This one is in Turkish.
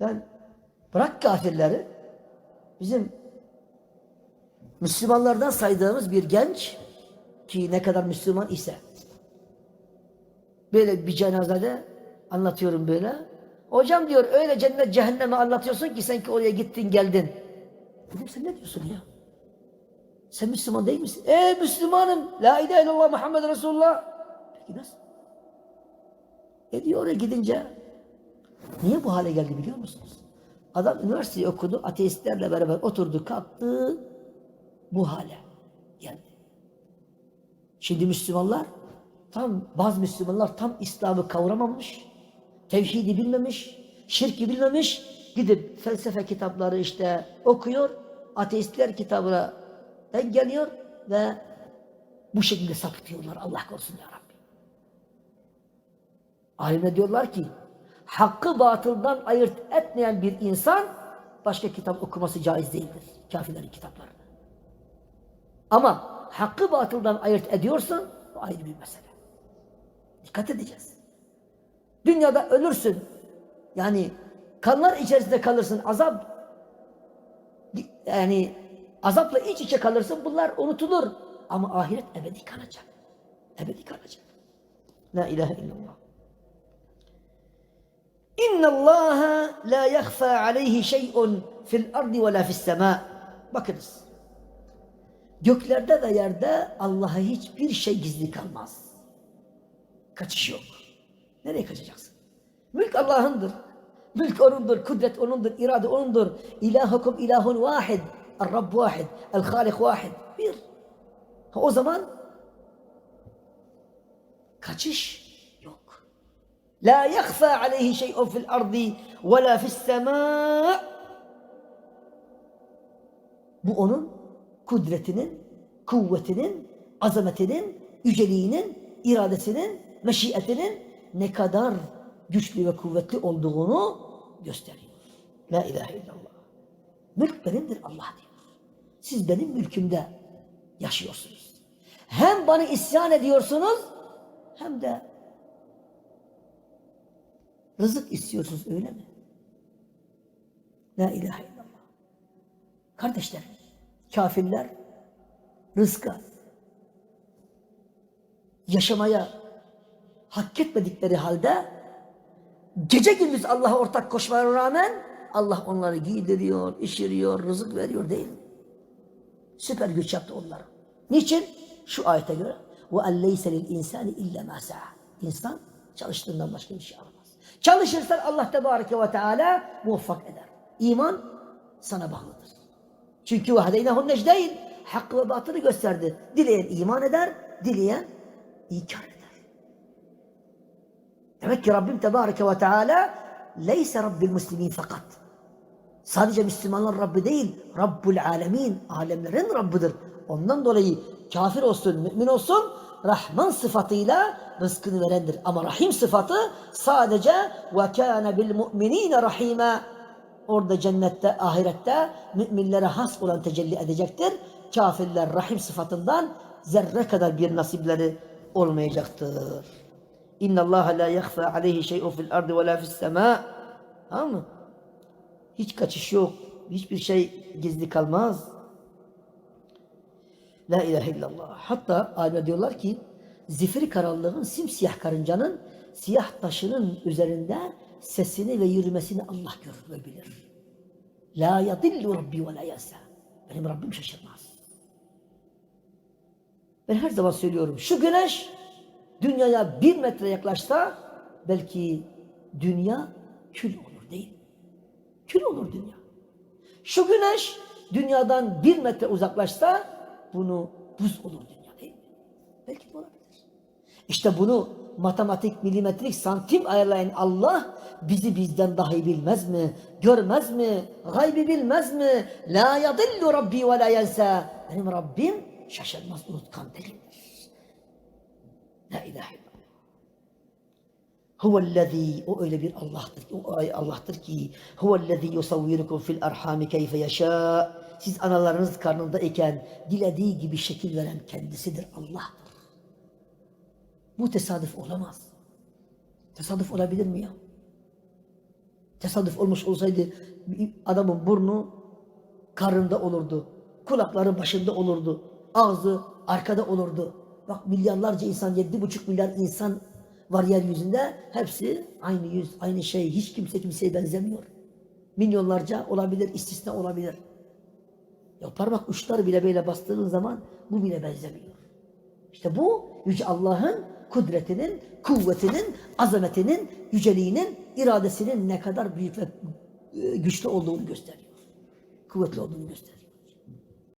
Ben bırak kafirleri bizim Müslümanlardan saydığımız bir genç ki ne kadar Müslüman ise böyle bir cenazede anlatıyorum böyle. Hocam diyor öyle cennet cehennemi anlatıyorsun ki sen ki oraya gittin geldin. Dedim sen ne diyorsun ya? Sen Müslüman değil misin? E Müslümanım. La ilahe illallah Muhammed Resulullah. Peki nasıl? E diyor oraya gidince niye bu hale geldi biliyor musunuz? Adam üniversiteyi okudu, ateistlerle beraber oturdu, kalktı, bu hale geldi. Şimdi Müslümanlar tam bazı Müslümanlar tam İslam'ı kavramamış, tevhidi bilmemiş, şirki bilmemiş, gidip felsefe kitapları işte okuyor, ateistler kitabına denk geliyor ve bu şekilde sapıtıyorlar. Allah korusun ya Rabbi. Alimler diyorlar ki hakkı batıldan ayırt etmeyen bir insan başka kitap okuması caiz değildir. Kafirlerin kitaplarını. Ama hakkı batıldan ayırt ediyorsan bu ayrı bir mesele. Dikkat edeceğiz. Dünyada ölürsün. Yani kanlar içerisinde kalırsın. Azap yani azapla iç içe kalırsın. Bunlar unutulur. Ama ahiret ebedi kalacak. Ebedi kalacak. La ilahe illallah. İnna Allah la yakhfa aleyhi şey'un fil ardi ve la fis sema. Bakınız. Göklerde ve yerde Allah'a hiçbir şey gizli kalmaz. Kaçış yok. Nereye kaçacaksın? Mülk Allah'ındır. Mülk O'nundur, kudret O'nundur, irade O'nundur. İlahukum ilahun vahid. El-Rabb vahid. El-Halik vahid. Bir. O zaman kaçış. La yakhfa aleyhi şey'un fil ardi ve la fis sema. Bu onun kudretinin, kuvvetinin, azametinin, yüceliğinin, iradesinin, meşiyetinin ne kadar güçlü ve kuvvetli olduğunu gösteriyor. La ilahe illallah. Mülk benimdir Allah diyor. Siz benim mülkümde yaşıyorsunuz. Hem bana isyan ediyorsunuz hem de rızık istiyorsunuz öyle mi? La ilahe illallah. Kardeşlerim, kafirler rızka, yaşamaya hak etmedikleri halde gece gündüz Allah'a ortak koşmalarına rağmen Allah onları giydiriyor, işiriyor, rızık veriyor değil mi? Süper güç yaptı onlara. Niçin? Şu ayete göre وَاَنْ لَيْسَ لِلْاِنْسَانِ اِلَّا مَا سَعَى İnsan çalıştığından başka bir şey alamaz. Çalışırsan Allah Tebareke ve Teala muvaffak eder. İman sana bağlıdır. Çünkü vahdeynehu necdeyn hak ve batılı gösterdi. Dileyen iman eder, dileyen inkar eder. Demek ki Rabbim Tebareke ve Teala leyse Rabbil Müslimin fakat. Sadece Müslümanlar Rabbi değil, Rabbul Alemin, alemlerin Rabbidir. Ondan dolayı kafir olsun, mümin olsun, Rahman sıfatıyla rızkını verendir. Ama Rahim sıfatı sadece ve kâne bil mu'minîne rahîmâ. Orada cennette, ahirette müminlere has olan tecelli edecektir. Kafirler Rahim sıfatından zerre kadar bir nasipleri olmayacaktır. İnna Allah la yakhfa aleyhi şey'un fil ardı ve la fis sema. Tamam mı? Hiç kaçış yok. Hiçbir şey gizli kalmaz. La ilahe illallah. Hatta alimler diyorlar ki zifiri karanlığın simsiyah karıncanın siyah taşının üzerinde sesini ve yürümesini Allah görür ve bilir. La yadillu Rabbi ve la yasa. Benim Rabbim şaşırmaz. Ben her zaman söylüyorum. Şu güneş dünyaya bir metre yaklaşsa belki dünya kül olur değil? Kül olur dünya. Şu güneş dünyadan bir metre uzaklaşsa bunu buz olur dünya değil mi? Belki de olabilir. İşte bunu matematik, milimetrik, santim ayarlayan Allah bizi bizden dahi bilmez mi? Görmez mi? Gaybi bilmez mi? La yadillu Rabbi ve la yensa. Benim Rabbim şaşırmaz, unutkan değildir. La ilahe illallah. Huvellezî o öyle bir Allah'tır o Allah'tır ki huvellezî yusavvirukum fil arhami keyfe yaşa. Siz analarınız karnındayken dilediği gibi şekil veren kendisidir Allah'tır. Bu tesadüf olamaz. Tesadüf olabilir mi ya? Tesadüf olmuş olsaydı adamın burnu karnında olurdu. Kulakları başında olurdu. Ağzı arkada olurdu. Bak milyarlarca insan, yedi buçuk milyar insan var yeryüzünde. Hepsi aynı yüz, aynı şey. Hiç kimse kimseye benzemiyor. Milyonlarca olabilir, istisna olabilir. Ya parmak uçları bile böyle bastığın zaman bu bile benzemiyor. İşte bu Yüce Allah'ın kudretinin, kuvvetinin, azametinin, yüceliğinin, iradesinin ne kadar büyük ve e, güçlü olduğunu gösteriyor. Kuvvetli olduğunu gösteriyor.